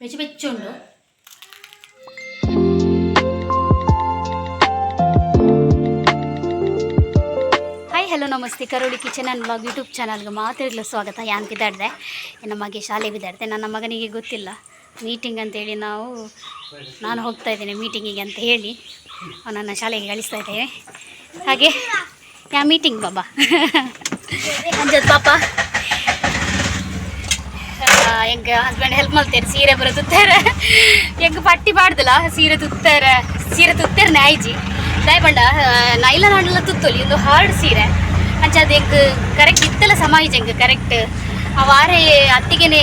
ಬೆಚ್ಚ ಬೆಚ್ಚುಂಡು hi hello ನಮಸ್ತೆ Karoli kitchen and blog YouTube ಚಾನಲ್ಗೆ ಮಾತಾಡಲು ಸ್ವಾಗತ ಯಾನ್ ಬಿದ್ದಾಡ್ದೆ ನಮ್ಮ ಮಗೆ ಶಾಲೆ ಬಿದ್ದಾಡ್ದೆ ನನ್ನ ಮಗನಿಗೆ ಗೊತ್ತಿಲ್ಲ ಮೀಟಿಂಗ್ ಅಂತೇಳಿ ನಾವು ನಾನು ಹೋಗ್ತಾ ಇದ್ದೇನೆ ಮೀಟಿಂಗಿಗೆ ಅಂತ ಹೇಳಿ. ಅವನನ್ನು ಶಾಲೆಗೆ ಕಳಿಸ್ತಾ ಇದ್ದೇವೆ. ಹಾಗೆ, ಯಾ ಮೀಟಿಂಗ್ ಬಾಬಾ? ಅಂಜದ್ ಪಾಪ. ಹೆಂಗ ಹಸ್ಬೆಂಡ್ ಹೆಲ್ಪ್ ಮಾಡ್ತಾರೆ, ಸೀರೆ ಬರೋ ತುತ್ತಾರೆ. ಹೆಂಗ ಪಟ್ಟಿ ಪಾಡ್ದಲ್ಲ ಸೀರೆ ತುತ್ತಾರೆ, ಸೀರೆ ತುತ್ತೇರ್ ನಾಯ್ಜಿ. ದಾಯ್ ಪಂಡ ನೈಲ ನಾಡಲ್ಲ ತುತ್ತೊಲಿ ಒಂದು ಹಾರ್ಡ್ ಸೀರೆ. ಅಂಚ ಅದು ಹೆಂಗ್ ಕರೆಕ್ಟ್ ಇತ್ತಲ್ಲ ಸಮಾಜ ಎಂಗ್ ಕರೆಕ್ಟ್ ಆ ವಾರೆ ಅತ್ತಿಗೆನೆ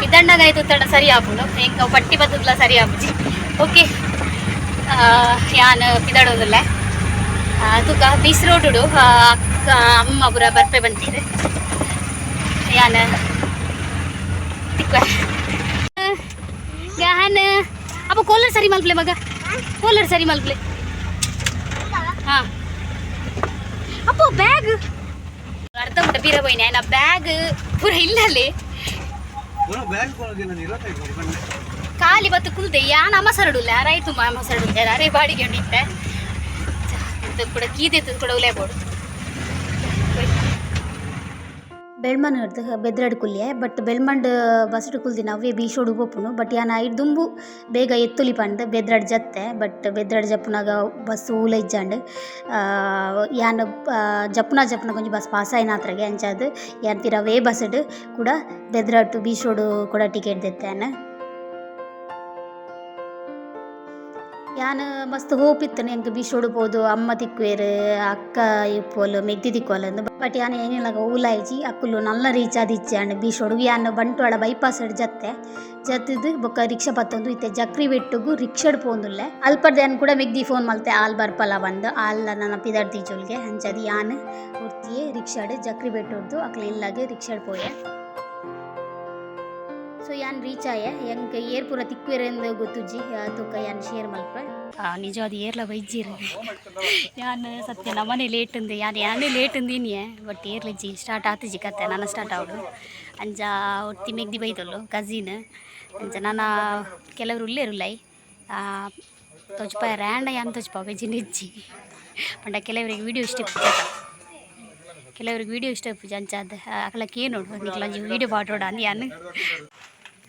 ಬಿದ್ದಣ್ಣಗ ತುತ್ತಣ್ಣ ಸರಿ ಆಪುಂಡು ಹೆಂಗ ಪಟ್ಟಿ ಬತ್ತಲ್ಲ ಸರಿ ಆಪುಜಿ ಓಕೆ ಯಾನ್ ಪಿದಾಡೋದಿಲ್ಲ ತುಕ ಬೀಸ್ ರೋಡುಡು ಅಕ್ಕ, ಅಮ್ಮ ಪುರ ಬರ್ಪೆ ಬಂತಿದೆ. ಯಾನ್ ಗಹನ ಅಪ್ಪ ಕೋಲರ್ ಸರಿ ಮಲ್ಪ್ಲೆ ಮಗ. ಕೋಲರ್ ಸರಿ ಮಲ್ಪ್ಲೆ ಹಾ. ಅಪ್ಪ ಬ್ಯಾಗ್. ಅರ್ಧ ಊಟ ಬೀರ ಹೋಯ್ನೆ ನಾ ಬ್ಯಾಗ್ ಪೂರ ಇಲ್ಲಲ್ಲಿ ಬ್ಯಾಗ್ ಕೊಡೋದಿಲ್ಲ ಇರತ್ತೈದು ಬಂದೆ ಖಾಲಿ ಬತ್ತು ಕುಲ್ದೆ ಯಾನ್ ಅಮ್ಮ ಸರಡುಲ್ಲ ರೈಟ್ ತುಂಬ ಅಮ್ಮ ಸರಡುತ್ತೆ ಅರೆ ಬಾಡಿಗೆ ಉಂಡಿತ್ತೆ ಇದು ಕೂಡ ಕೀದಿತ್ತು ಕೂಡ ಉಲೆ ಬೋಡು ಬೆಳ್ಮನ್ ಬೆದ್ರಡ್ ಕುಲ್ಯೆ. ಬಟ್ ಬೆಳ್ಮಂಡ್ ಬಸ್ಡ್ ಕುಲ್ದಿನ ಅವೇ ಬೀಶೋಡು ಪೋಪುನು ಬಟ್ ಯಾನ ದುಂಬು ಬೇಗ ಎತ್ತುಲಿ ಪಂಡ್, ಬೆದ್ರಡ್ ಜತ್ತೆ. ಬಟ್ ಬೆದ್ರಡ್ ಜಪ್ಪುನಾಗ ಬಸ್ ಊಲ ಇಜ್ಜಾಂಡ್ ಯಾನ್ ಜಪ್ಪುನ ಜಪ್ಪುನ ಕೊಂಚ ಬಸ್ ಪಾಸ್ ಆಯ್ನ ಹತ್ರಗೆ ಅಂಚಾದ್ ಯಾನ್ ತೀರ ವೇ ಬಸ್ಡ್ ಕೂಡ ಬೆದ್ರಡ್ ಬೀಶೋಡು ಕೂಡ ಟಿಕೆಟ್ ದೆತ್ತಾನ. ಯಾನ್ ಮಸ್ತ್ ಹೋಪಿತ್ತನ ಎಂಕ್ ಬೀಶೋಡು ಅಮ್ಮ ತಿಕ್ಕುವೆರ್ ಅಕ್ಕ ಇಪ್ಪೋಲು, ಮೆಗ್ದಿ ತಿಕ್ಕೋಲು ಅಂದ್. ಬಟ್ ಯಾನ ಏನಿಲ್ಲ ಊಲಾಯ್ಜಿ ಅಕ್ಕುಲು ನಲ್ಲ ರೀಚ್ ಆದಿಚ್ಚೆ ಅಣ್ಣ ಬೀಶೋಡು ಯಾನ ಬಂಟ್ವಾಳ ಬೈಪಾಸ್ ಜತ್ತೆ. ಜತ್ತಿದ್ ಬೊಕ್ಕ ರಿಕ್ಷಾ ಪತ್ತೊಂದು ಇತ್ತೆ. ಜಕ್ರಿ ಬೆಟ್ಟುಗು ರಿಕ್ಷಾಡ್ ಪೋಂದುಲ್ಲೆ ಅಲ್ಪರ್ದ ಯಾನ್ ಕೂಡ ಮೆಗ್ದಿ ಫೋನ್ ಮಲ್ತೆ. ಆಲ್ ಬರ್ಪಲ ಬಂದ್. ಆಲ್ ನನ್ನ ಪಿದಾಡ್ ಜೋಲ್ಗೆ. ಹಂಚದಿ ಯಾನ್ ಉರ್ತಿಯೇ ರಿಕ್ಷಾಡ್ ಜಕ್ರಿ ಬೆಟ್ಟುಡ್ದು ಅಕ್ಲ ಇಲ್ಲಾಗೆ ರಿಕ್ಷಾಡ್ ಪೋಯೆ ಸೊ ಯಾನ್ ರೀಚ್ ಆಯೆ? ಎಂಕ್ ಏರ್ ಪೂರ ತಿಕ್ವೇರೆಂದು ಗೊತ್ತುಜ್ಜಿ ತೂಕ ಯಾನ್ ಶೇರ್ ಮಲ್ಪ ನಿಜ ಅದು ಏರ್ಲ ಬೈಜ್ಜಿರ ಯಾನ್ ಸತ್ಯ ನಮ್ಮನೆ ಲೇಟ್ ಅಂದು. ಯಾನ್, ಯಾನೇ ಲೇಟ್ ಅಂದೀನಿ ಬಟ್ ಏರ್ಲಜ್ಜಿ ಸ್ಟಾರ್ಟ್ ಆತಜಿ ಕತೆ. ನನ್ನ ಸ್ಟಾರ್ಟ್ ಆವಡು ಅಂಜ, ಒಟ್ಟಿ ಮೆಗ್ದಿ ಬೈದಲ್ಲು ಕಝಿನ್ ಅಂಚ ನಾನು ಕೆಲವರು ಉಲ್ಲೇರುಲ್ಲೈ ತೊಜ್ಪ ರ್ಯಾಂಡ ಯಾನ್ ತೊಜ್ಪ? ವೆಜ್ಜಿ ನೆಜ್ಜಿ. ಪಂಡ ಕೆಲವರಿಗೆ ವಿಡಿಯೋ ಇಷ್ಟ ಕೆಲವ್ರಿಗೆ ವಿಡಿಯೋ ಇಷ್ಟ ಪೂಜೆ ಅಂಚಾದ ಅಕ್ಲಕ್ಕೆ ಏನು ನೋಡ್ಬೋದು ನಿಕ್ಲಂಜಿ ವಿಡಿಯೋ ಅಂದ್ ಯಾನ್.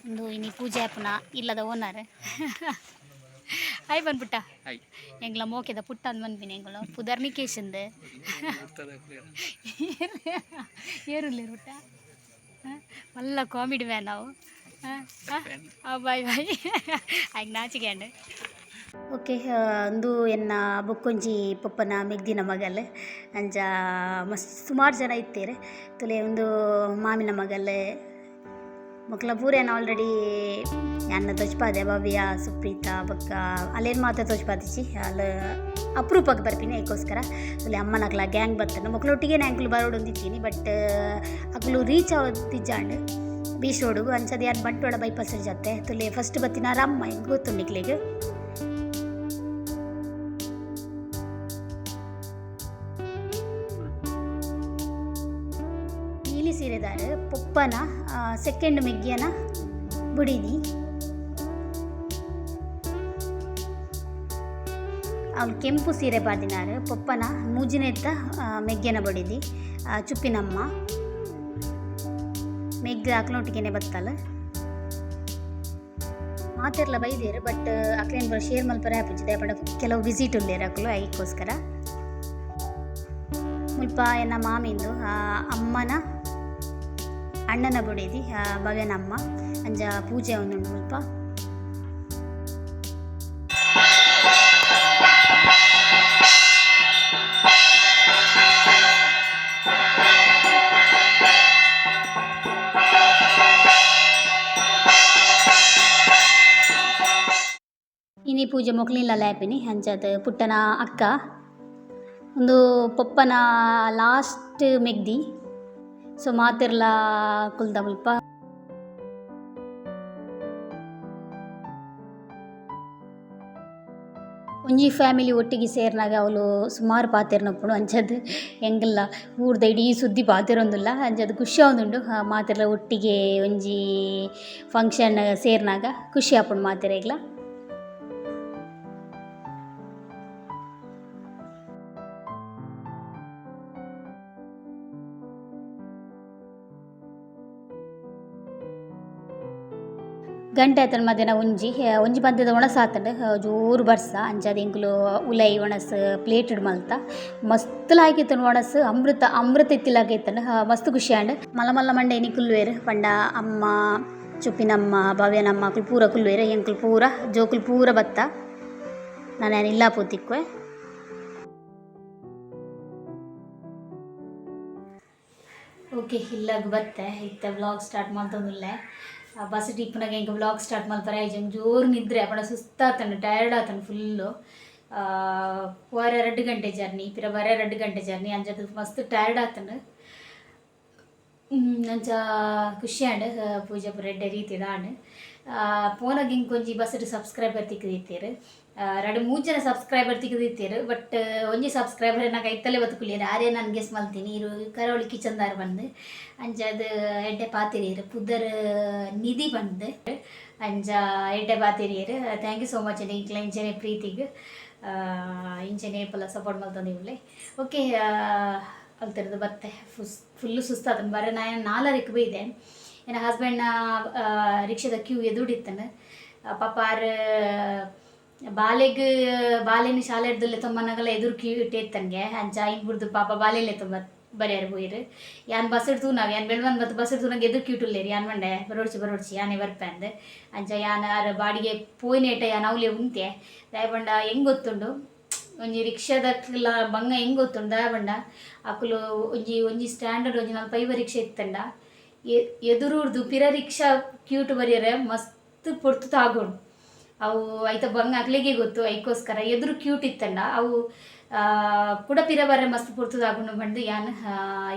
ಒಂದು ಇನಿ ಪೂಜೆ ಅಪ್ಪನ ಇಲ್ಲದ ಓನರ್ ಹಾಯ್ ಬಂದ್ಬಿಟ್ಟ. ಹಾಯ್ ಎಂಗ್ಲ ಮೋಕೆದ ಪುಟ್ಟ ಅಂದ್ ಬಂದ್ಬಿನಿ ಎಂಗಳು ಪುದರ್ನಿಕೇಶಂದು ಏರುಲ್ಲೇರು ಪುಟ್ಟ ಮಲ್ಲ ಕಾಮಿಡಿ ಮ್ಯಾನ್ ನಾವು. ಬಾಯ್ ಬಾಯ್. ಆಯ್ಕೆ ನಾಚಿಗೆಂಡು ಓಕೆ ಅಂದು ಎನ್ನ ಬೊಕ್ಕೊಂಜಿ ಪಪ್ಪನ ಮೆಗ್ದಿನ ಮಗಲ್ ಅಂಜ ಮಸ್ತ್ ಸುಮಾರು ಜನ ಇತ್ತೇರೆ. ತಲೆ ಒಂದು ಮಾಮಿನ ಮಗಲ್ ಮಕ್ಕಳ ಪೂರೇನ ಆಲ್ರೆಡಿ ಯಾನ್ನ ತೊಚ್ಪಾದೆ ಭವ್ಯ, ಸುಪ್ರೀತಾ ಬೊಕ್ಕ ಅಲ್ಲೇನು ಮಾತ್ರ ತೊಚ್ಪಾದಿಚ್ಚಿ ಅಲ್ಲಿ ಅಪರೂಪಕ್ಕೆ ಬರ್ತೀನಿ ಅದಕ್ಕೋಸ್ಕರ. ಅಲ್ಲಿ ಅಮ್ಮನಕ್ಲ ಗ್ಯಾಂಗ್ ಬರ್ತಾನೆ. ಮಕ್ಕಳೊಟ್ಟಿಗೆ ಬರೋಡು ಅಂದಿದ್ದೀನಿ ಬಟ್ ಅಕ್ಲು ರೀಚ್ ಆವತ್ತಿಜ್ಜಾಂಡ್ ಬೀಚ್ ರೋಡು ಅಂಚದು ಯಾರು ಬಂಟ್ವಾಳ ಬೈಪಾಸ್ ಜೊತೆ. ತುಲೆ ಫಸ್ಟ್ ಬತ್ತಿನ ಹೆಂಗೆ ಗೊತ್ತು ನಿಕ್ಲಿಗೆ ನೀಲಿ ಸೀರೆದಾರ ಪೊಪ್ಪನ ಸೆಕೆಂಡ್ ಮೆಗ್ಗಿಯನ ಬುಡಿದಿ. ಅವ್ಳು ಕೆಂಪು ಸೀರೆ ಬಾರ್ದಿನಾರು ಪೊಪ್ಪನ ಮೂಜಿನೆತ್ತ ಮೆಗ್ಗೆನ ಬಡಿದಿ. ಚುಪ್ಪಿನಮ್ಮ. ಮೆಗ್ಗ ಅಕ್ಲೊಟ್ಟಿಗೆನೆ ಬತ್ತಲ್ಲ. ಮಾತೆರ್ಲ ಬೈದೇರು ಬಟ್ ಅಕ್ಲೇನ್ ಬರೋ ಶೇರ್ ಮಲ್ಪರ ಆಪಿಸಿದೆ ಬಟ್ ಕೆಲವು ವಿಸಿಟ್ ಉಳ್ಳೇರು ಅಕ್ಲು ಅದಕ್ಕೋಸ್ಕರ ಮುಲ್ಪ ಎನ್ನ ಮಾಮಿಂದು ಅಮ್ಮನ ಅಣ್ಣನ ಬಡಿದಿ ಬಗೆನಮ್ಮ, ಅಂಜ ಪೂಜೆ ಒಂದುಂಡು ಮುಲ್ಪ ಇನಿ ಪೂಜೆ ಮೊಕ್ಲಿಲ್ಲ ಲ್ಯಾಪಿನಿ ಅಂಚದ ಪುಟ್ಟನ ಅಕ್ಕ. ಒಂದು ಪಪ್ಪನ ಲಾಸ್ಟ್ ಮೆಗ್ದಿ. ಸೊ ಮಾತಿರ್ಲ ಕುಲ್ದ ಮುಲ್ಪ ಒಂಜಿ ಫ್ಯಾಮಿಲಿ ಒಟ್ಟಿಗೆ ಸೇರಿನಾಗ ಅವಳು ಸುಮಾರು ಪಾತೆರ್ನಪ್ಪುಂಡು ಅಂಚದ್ದು ಎಂಕಲ್ನ ಊರ್ದ ಇಡೀ ಸುದ್ದಿ ಪಾತೆರೊಂದುಲ್ಲ, ಅಂಜದ್ ಖುಷಿ ಆವೊಂದುಂಡು. ಮಾತೆರ್ಲ ಒಟ್ಟಿಗೆ ಒಂಜಿ ಫಂಕ್ಷನ್ ಸೇರಿನಾಗ ಖುಷಿ ಆಪುಂಡು ಮಾತೆರೆಗ್ಲ. ಗಂಟೆ ಆತನ ಮಧ್ಯಾಹ್ನ ಒಂಜಿ ಉಂಜಿ ಒಂಜಿ ಒಣಸ ಆ, ಜೋರು ಬರ್ಸ ಅಂಚಾದ ಎಂಕುಲು ಉಲೈ ಒಣಸ್ ಪ್ಲೇಟ್ಡ್ ಮಲ್ತ. ಮಸ್ತ್ ಲಾಯ್ಕಿತ್ತನು ಒಣಸ್ ಅಮೃತ ಅಮೃತ ಇತ್ತಿಲಾಕೈತಂಡು ಮಸ್ತ್ ಖುಷಿ and Mallya Mallya Monday any ಕುಲ್ವೆರ್ ಪಂಡ ಅಮ್ಮ ಚುಪ್ಪಿನಮ್ಮ ಭವ್ಯನಮ್ಮ ಅಕ್ಲು ಪೂರ ಕುಲ್ವೇರು ಎಂಕುಲು ಪೂರ ಜೋಕುಲು ಪೂರ ಬತ್ತ. ನಾನು ಇಲ್ಲ ಪೂತಿಕ್ವೆ. ಓಕೆ ಇಲ್ಲಾಗ ಬತ್ತೆ ಇತ್ತ ವ್ಲಾಗ್ ಸ್ಟಾರ್ಟ್ ಮಾಡ್ತಂದುಲ್ಲೆ. ಬಸ್ ಟಿಪ್ಪನಾಗ ಹೆಂಗೆ ವ್ಲಾಗ್ ಸ್ಟಾರ್ಟ್ ಮಾಡ್ತಾರೆ. ಜಂಗ್ ಜೋರು ನಿದ್ರೆ ಪಣ ಸುಸ್ತಾತಂಡು ಟಯರ್ಡ್ ಆತನು ಫುಲ್ಲು ವರ ಎರಡು ಗಂಟೆ ಜರ್ನಿ ಪಿರ ವರ ಎರಡು ಗಂಟೆ ಜರ್ನಿ ಅಂಜದ ಮಸ್ತ್ ಟಯರ್ಡ್ ಆತನ ಅಂಚ ಖುಷಿ ಆಂಡ್ ಪೂಜೆ ಪೂರ ರೀತಿದ ಆಂಡ್. ಫೋನಾಗ ಹಿಂಗೆ ಕೊಂಚಿ ಬಸ್ ಸಬ್ಸ್ಕ್ರೈಬರ್ ತಿಕ್ಕದಿತ್ತೀರು ಎರಡು ಮೂರು ಜನ ಸಬ್ಸ್ಕ್ರೈಬರ್ ತೆಗೆದಿತ್ತೀರು ಬಟ್ ಒಂಜಿ ಸಬ್ಸ್ಕ್ರೈಬರ್ ನಾ ಕೈತಲ್ಲೇ ಬದುಕುಲಿಯರು ಆರೇ ನಾನು ಗೆಸ್ ಮಲ್ತೀನಿ ಇರು, ಕರಾವಳಿ ಕಿಚನ್ ದಾರ್ ಬಂದು ಅಂಜ ಅದು ಎಡ್ಡೆ ಪಾತಿರಿಯರು, ಪುದರ್, ನಿಧಿ ಬಂದು, ಅಂಜ ಎಡ್ಡೆ ಪಾತಿರಿಯರು. ಥ್ಯಾಂಕ್ ಯು ಸೋ ಮಚ್ ಇಂಕ್ಲ ಇಂಚನೆ ಪ್ರೀತಿಗೆ. ಇಂಚನೆ ಪಲ್ಲ ಸಪೋರ್ಟ್ ಮಲ್ತಂದಿವ್ಲೆ ಓಕೆ ಅಲ್ತಿರೋದು ಬರ್ತೆ ಫುಸ್ ಫುಲ್ಲು ಸುಸ್ತಾದ ಬರ, ನಾ ನಾಲ್ಕು ಬೈದೆ ಏನ ಹಸ್ಬೆಂಡ್ನ ರಿಕ್ಷಾದ ಕ್ಯೂ ಎದುಡಿತ್ತಾನೆ ಪಾಪ ಆರ್ ಬಾಲೆಗ್, ಬಾಲೆನ ಶಾಲೆ ಹಿಡ್ದಲ್ಲೇ ತಮ್ಮನಗಲ್ಲ ಎದುರು ಕ್ಯೂಟ್ ಇಟ್ಟೇತ್ತನ್ಗೆ ಅಂಚ ಬಿಡ್ದು ಪಾಪ ಬಾಲೆಲ್ಲೇ ತುಂಬ ಬರೆಯಾರ ಹೋಯ್ರು ಯಾನ್ ಬಸ್ ಇಡ್ತು ನಾವು ಯಾನ್ ಬೆಳ್ವನ್ ಮತ್ತು ಬಸ್ ಇಡ್ತು ನಂಗೆ ಎದುರು ಕ್ಯೂಟುಲ್ಲೇರಿ ಯಾನ್ ಮಂಡೆ ಬರೋಡ್ಸಿ ಬರೋಡ್ಸಿ, ಯಾನೇ ಅಂದೆ. ಅಂಚ ಯಾನ ಬಾಡಿಗೆ ಪೋಯ್ನೇಟ ಯಾನ್ ಅವಲೇ ಉಂತೆ. ದಯಬಂಡ ಹೆಂಗ್ ಗೊತ್ತುಂಡು ಒಂಜಿ ರಿಕ್ಷಾದಕ್ಲ ಬಂಗ ಹೆಂಗ್ ಗೊತ್ತುಂಡು ದಯಬಂಡ? ಅಕುಲು ಒಂಜಿ ಒಂಜಿ ಸ್ಟ್ಯಾಂಡರ್ಡ್ ಒಂಜಿ ನಲ್ಪ ಪೈವ ರಿಕ್ಷಾ ಇತ್ತಂಡ. ಎದುರು ಹಿಡ್ದು ಪಿರ ರಿಕ್ಷಾ ಕ್ಯೂಟ್ ಬರೆಯರೆ ಮಸ್ತ್ ಪೊರ್ತು ತಾಗೋಡು ಅವು ಐತ ಬಂಗ ಅಕ್ಲಿಗೆ ಗೊತ್ತು ಐಕೋಸ್ಕರ. ಎದುರು ಕ್ಯೂಟ್ ಇತ್ತಂಡ ಅವು ಪುಡ ಪಿರ ಬರ ಮಸ್ತ್ ಪುರ್ತದಾಗುಂಡು ಬಂದು ಯಾನ್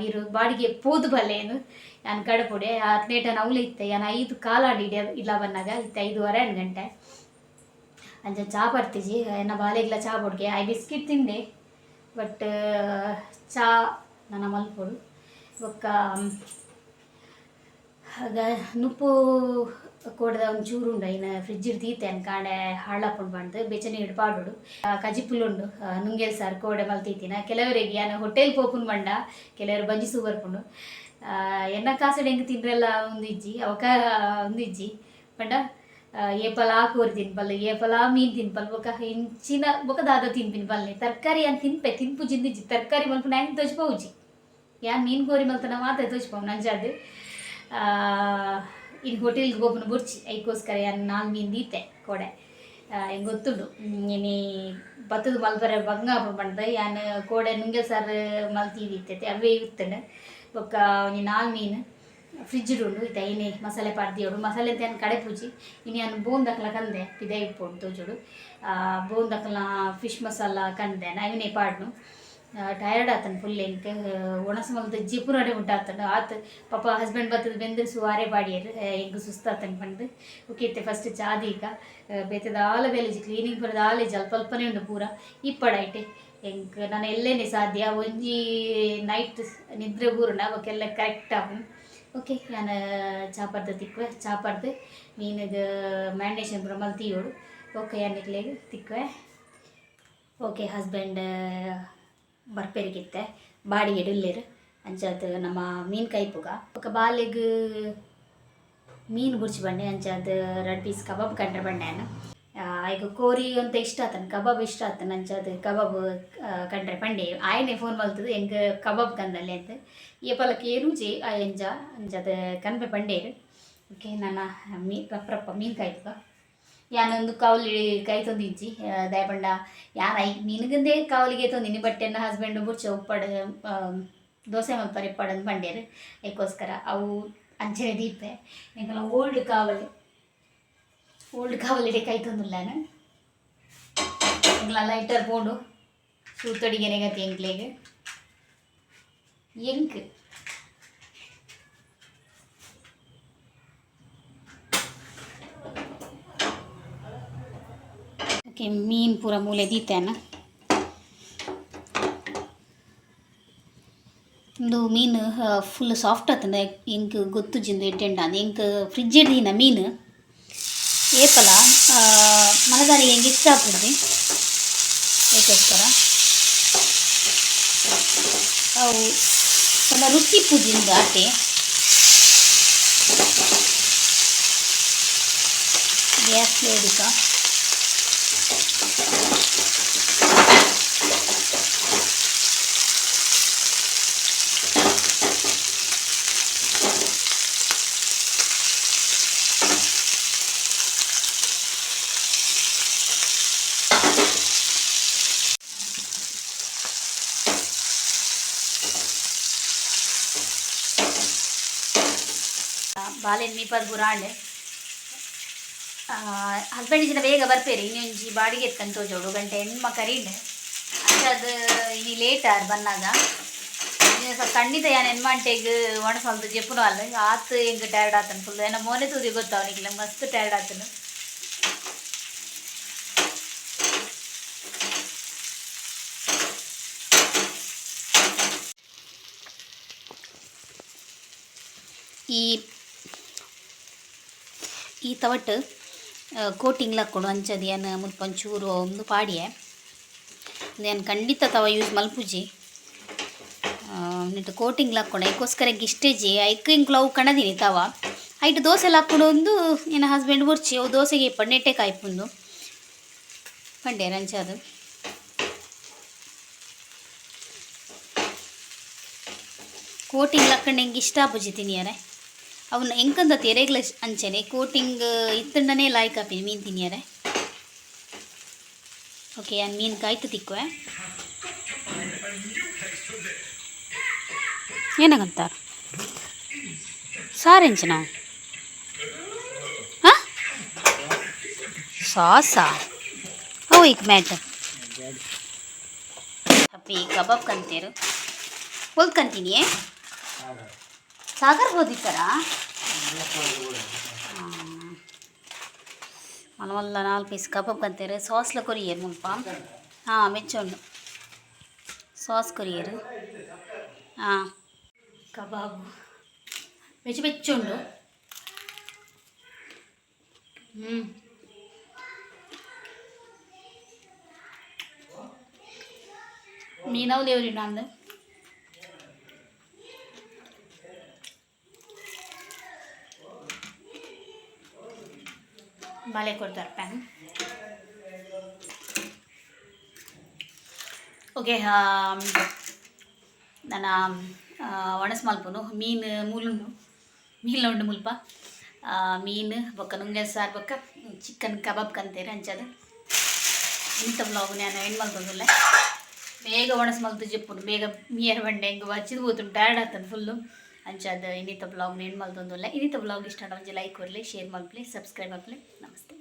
ಇರು ಬಾಡಿಗೆ ಪೋದು ಬಲ್ಲೇನು ಯಾನ್ ಕಡಪುಡೆ ಹತ್ನೇಟ ನವ್ಲೆ ಇತ್ತೆ, ಯಾನ್ ಐದು ಕಾಲಾಡಿ ಇಲ್ಲ ಬಂದಾಗ, ಇತ್ತೆ ಐದುವರೆ ಹಣ್ಣು ಗಂಟೆ. ಅಂಜ ಚಾ ಬರ್ತಿಜಿ, ಏನ ಬಾಲೆಗ್ಲ ಚಾ ಬೊಡ್ಗೆ. ಐ ಬಿಸ್ಕಿಟ್ ತಿಂದೆ, ಬಟ್, ಚಾ ನನ್ನ ಮಲ್ಪೊಡು ಬೊಕ್ಕ ಆಗ ನುಪ್ಪು ಕೊಡ್ದ ಒಂಚೂರು ಉಂಡು ಐನ ಫ್ರಿಡ್ಜ್ ಕಾಂಡೆ ಅನ್ಕಾಂಡೆ ಹಾಳಾಪುಂಡು ಬಂದು ಬೆಚ್ಚನೆ ಹಿಡ್ಪಾಡುಡು ಕಜಿಪುಲ್ ಉಂಡು ನುಂಗೆಲ್ ಸಾರು ಕೋಡೆ ಮಲ್ತೀತಿನ ಕೆಲವರಿಗೆ ಯಾನ ಹೋಟೆಲ್ ಪೋಪುನ್ ಬಂಡ ಕೆಲವರು ಬಜ್ಜಿ ಸೂಬರ್ಪುಂಡು ಎನ್ನ ಕಾಸಡ್ ಹೆಂಗೆ ತಿಂದ್ರೆಲ್ಲ ಒಂದು ಇಜ್ಜಿ, ಅವಕ ಒಂದು ಇಜ್ಜಿ. ಪಂಡ ಏಪಲ ಕೋರಿ ತಿನ್ಪಲ್ ಏಪಲ ಮೀನ್ ತಿನ್ಪಲ್ ಬೊಕ ಇಂಚಿನ ಬೊಕ ದಾದ ತಿನ್ಪಿನ್ ಬಲ್ಲೆ ತರಕಾರಿ ಅಂತ ತಿನ್ಪೆ, ತಿನ್ಪು ಜಿಂದಿಜ್ಜಿ ತರಕಾರಿ ಮಲ್ಪು ಹೆಂಗೆ ತೋಚ್ಪೋಜಿ ಯಾ ಮೀನ್ ಕೋರಿ ಮಲ್ತನ ಮಾತ್ರ ತೋಚ್ಪವು ನಂಜಾದು ಇನ್ನು ಹೋಟೆಲ್ಗೆ ಹೋಗ್ನು ಬುರ್ಚಿ. ಐಕೋಸ್ಕರ ನಾಲ್ ಮೀನ್ ದೀತೆ ಕೊಡೆ. ಹೆಂಗೆ ಗೊತ್ತುಂಡು ಇನಿ ಬತ್ತದ ಮಲ್ಬರ ಬಂಗ ಬಂದ ಯಾನ್ ಕೋಡೆ ನುಂಗೆ ಸರ್ ಮಲ್ತಿದಿತ್ತೈತೆ ಅವೇ ಇತ್ತಂಡು. ಬೊಕ್ಕ ಒಂಜಿ ನಾಲ್ ಮೀನು ಫ್ರಿಡ್ಜ್ ಉಂಡು ಇತ್ತ ಏನೇ ಮಸಾಲೆ ಪಾಡ್ದಿಯೋಡು ಮಸಾಲೆ ಅಂತ ಕಡೆ ಪೂಜಿ. ಇನ್ನು ನಾನು ಬೋನ್ ದಕ್ಕಲ ಕಂದೆ, ಪಿದೆ ಇಪ್ಪೊಂಡು ತೋಜೋಡು. ಬೋನ್ ದಕ್ಕಲ ಫಿಶ್ ಮಸಾಲ ಕಂದೆ ನಾವಿನೇ ಪಾಡ್ನು. ಟಯರ್ಡ್ ಆತನ ಫುಲ್ ಎಂಕ್ ಒಣಸ ಮಲ್ದ ಜಿಪುರಡೆ ಉಂಟಾತನ ಆತ ಪಾಪ ಹಸ್ಬೆಂಡ್ ಬತ್ತದ ಬೆಂದ್ರೆ ಸುವಾರೆ ಬಾಡಿಯರು ಹೆಂಗ್ ಸುಸ್ತಾತನ್ ಪಂಡ್ ಉಕ್ಕಿತ್ತೆ ಫಸ್ಟ್ ಚಾದೀಕ ಬೇತದ ಆಲ ಬೇಲೆಜಿ ಕ್ಲೀನಿಂಗ್ ಬರೋದು ಆಲೆ ಜಲ್ಪ ಅಲ್ಪನೇ ಉಂಡು ಪೂರ ಇಪ್ಪಡೈಟೆ ಎಂಕ್ ನಾನು ಎಲ್ಲೇನೆ ಸಾಧ್ಯ ಒಂಜಿ ನೈಟ್ ನಿದ್ರೆ ಬೂರುಂಡ ಅವಕ್ಕೆಲ್ಲ ಕರೆಕ್ಟ್ ಆಪು ಓಕೆ ನಾನು ಚಾಪರ್ದ ತಿಕ್ವೆ ಚಾಪರ್ದು ಮೀನಿಗೆ ಮ್ಯಾರಿನೇಷನ್ ಪೂರ ಮಲ್ತಿಯೋಡು ಓಕೆ ಎಣ್ಣೆಗ್ಲೆಗೆ ತಿಕ್ವೆ ಓಕೆ ಹಸ್ಬೆಂಡ್ ಬರ್ಪೆರಿಗಿತ್ತೆ, ಬಾಡಿ ಎಡುಲ್ಲೇರು. ಅಂಚದು ನಮ್ಮ ಮೀನು ಕೈಪುಗ ఒక ಬಾಲೆಗ್ ಮೀನು ಬುರ್ಚಿ ಬಂಡೆ ಅಂಚದು ಎರಡು ಪೀಸ್ ಕಬಾಬ್ ಕಂಡ್ರೆ ಬಂಡೆನು. ಈಗ ಕೋರಿ ಅಂತ ಇಷ್ಟ ಆತನ, ಕಬಾಬ್ ಇಷ್ಟ ಆತನ ಅಂಚದು ಕಬಾಬ್ ಕಂಡ್ರೆ ಪಂಡೆ ಆಯನೆ ಫೋನ್ ಮಲ್ತದು ಹೆಂಗ ಕಬಾಬ್ ಕಂದಲ್ಲೇ ಅಂತ. ಈ ಪಲಕ್ಕೆ ಏರುಜಿ ಆ, ಎಂಜ ಅಂಚದು ಕನ್ಪೆ ಪಂಡೇರು ಓಕೆ, ನನ್ನ ಮೀ ಪ್ರಪ್ಪ ಮೀನು ಕಾಯ್ಪುಗ ಯಾನೊಂದು ಕೌಲ್ ಕೈ ತೊಂದಿಜ್ಜಿ ದಯಪಂಡ ಯಾರ, ನಿನಗಂದೇ ಕೌಲಿಗೆ ತೊಂದಿನಿ ಬಟ್ ಎನ್ನ ಹಸ್ಬೆಂಡ್ ಬುರ್ಚ ಉಪ್ಪಡ ದೋಸೆ ಮಲ್ಪರ್ ಪಡಂದು ಬಂಡೇರು. ಅದಕ್ಕೋಸ್ಕರ ಅವು ಅಂಚನೆ ದೀಪೆ ಎಂಕಲ ಓಲ್ಡ್ ಕಾವಲಿ ಓಲ್ಡ್ ಕಾವಲಿಡೆ ಕೈ ತೊಂದಿಲ್ಲಾನು ಎಂಕಲ ಲೈಟರ್ ಪೋಂಡು ಸೂತಡಿ ನೆಗತಿ ಎಂಕ್ಲೆಗೆ ಎಂಕ್. ಓಕೆ ಮೀನು ಪೂರ ಮೂಲೆ ದೀತೇನ ಒಂದು ಮೀನು ಫುಲ್ ಸಾಫ್ಟ್ ಆಗ್ತದೆ ಇಂಕ್ ಗೊತ್ತು ಜಿಂದು ಎಡ್ಡೆಂಡ ಅದು ಇಂಕ್ ಫ್ರಿಜ್ ಇಡ್ದಿನ ಮೀನು. ಏಪಲ ಮನದಾರಿಗೆ ಹೆಂಗೆ ಇಷ್ಟ ಆಗ್ತದೆ? ಏಕೋಸ್ಕರ ಅವು ಪಂಡ ರುಚಿ ಪೂಜಿಂದ ಆಟೆ. ಗ್ಯಾಸ್ ಬೇಡಿಕ ಬಾಲೆನ್ ಮೀಪದ್ ಬುರಾಂಡೆ ಹಸ್ಬೆಂಡ್ ಇಜಿನ ಬೇಗ ಬರ್ಪೇರಿ ಇನ್ನೊಂಜಿ ಬಾಡಿಗೆ ಎತ್ಕೊಂಡು ತೋಜೋಡು ಗಂಟೆ ಹೆಣ್ಮ ಕರೀಂಡೆ ಅಂಚದು ಇನಿ ಲೇಟ್ ಆರ್ ಬನ್ನಾಗ ಇನ್ನು ಸ್ವಲ್ಪ ಖಂಡಿತ ಯಾನ್ ಹೆಣ್ಮಂಟೆಗ್ ಒಣಸಲ್ದು ಜೆಪ್ಪುನು ಅಲ್ಲ ಆತ್ ಹೆಂಗ್ ಟಯರ್ಡ್ ಆತನ ಫುಲ್ ಏನೋ ಮೊನೆ ತೂದಿ ಗೊತ್ತ ಅವನಿಗೆ ಮಸ್ತ್ ಟಯರ್ಡ್ ಆತನು ಈ ಈ ತವಟ್ಟು ಕೋಟಿಂಗ್ ಹಾಕ್ಕೊಂಡು ಅಂಚದು ಏನು ಮುಲ್ಪ ಒಂಚೂರು ಒಂದು ಪಾಡಿಯೆ. ನಾನು ಖಂಡಿತ ತವ ಯೂಸ್ ಮಲ್ಪುಜಿ ನೆಟ್ಟು ಕೋಟಿಂಗ್ ಹಾಕ್ಕೊಂಡು ಅದಕ್ಕೋಸ್ಕರ ಇಷ್ಟೇಜಿ ಐಕ್ ಇಂಕ್ಲು ಅವು ಕಣದೀನಿ ತವ. ಐಟ್ ದೋಸೆಲ್ಲ ಹಾಕ್ಕೊಂಡು ಒಂದು ನನ್ನ ಹಸ್ಬೆಂಡ್ ಬರ್ಚಿ ಅವು ದೋಸೆಗೆ ಇಪ್ಪ, ನೆಟ್ಟೆ ಕಾಯ್ಪುಂದು ಪಂಡೆ ರಂಚದು. ಕೋಟಿಂಗ್ ಹಾಕ್ಕೊಂಡು ಹೆಂಗೆ ಇಷ್ಟ ಆಪುಜಿ ತಿನಿಯಾರೆ. ಅವನ್ನ ಎಂಕಂದ ತೆರೆಗ್ಲ ಅಂಚೆನೆ ಕೋಟಿಂಗ್ ಇತ್ತಂಡನೇ ಲಾಯ್ಕ್ ಆಪಿನಿ ಮೀನು ತಿನ್ನಿಯಾರೆ ಓಕೆ ನಾನು ಮೀನು ಕಾಯ್ತು ತಿಕ್ಕುವೆ. ಏನಾಗಂತ ಸಾರೆಂಚನ ಹಾಂ? ಸಾಸಾ ಓ, ಈಗ ಮ್ಯಾಟರ್. ಅಪ್ಪಿ, ಕಬಾಬ್ ಕಂತೀರು. ಹೊಲ್ಕಂತೀನಿ ಸಾಗರ್ ಹೋದಿತ್ತಾರಾ మన వల్ల నాలుగు పీస్ కబాబ్ కంతారు సాస్లో కొరియరు ముల్ప మెచ్చోండు సాస్ కొరియరు కబాబు మెచ్చి మెచ్చోండు ಮೀನವು ದೇವ್ರಿ ನಂದು ಬಾಳೆ ಕೊಡ್ತಾರೆ ಪ್ಯಾನ್ ಓಕೆ ನನ್ನ ಒಣಸ್ ಮಲ್ಪುನು ಮೀನು ಮೂಲುಂಡು ಮೀನು ಉಂಡು ಮುಲ್ಪ ಆ, ಮೀನು ಬೊಕ್ಕ ನುಂಗೆ ಸಾರು ಬೊಕ್ಕ ಚಿಕನ್ ಕಬಾಬ್ ಕಂತೇರಿ ಅಂಚದು ಇಂಥ ಬ್ಲಾಗ್ ನಾನು ಹೆಣ್ಣು ಮಲ್ತೊಂದುಲ್ಲ ಬೇಗ ಒಣಸ್ ಮಲ್ತು ಜಪ್ಪುನು ಬೇಗ ಮೀಯರ್ ಬಂಡೆ ಹೆಂಗೆ ವಚ್ಚಿದ್ ಕೂತು ಟಯರ್ಡ್ ಆಗ್ತದೆ ಫುಲ್ಲು ಅಂಚದು ಇನ್ನಿತ ಬ್ಲಾಗ್ ಹೆಣ್ಣು ಮಲ್ತೊಂದುಲ್ಲ ಇನ್ನಿತ ಬ್ಲಾಗ್ ಇಷ್ಟ ಲೈಕ್ ಕೊರಲಿ ಶೇರ್ ಮಾಡ್ಲಿ ಸಬ್ಸ್ಕ್ರೈಬ್ ಮಾಡಿ ನಮಸ್ತೆ.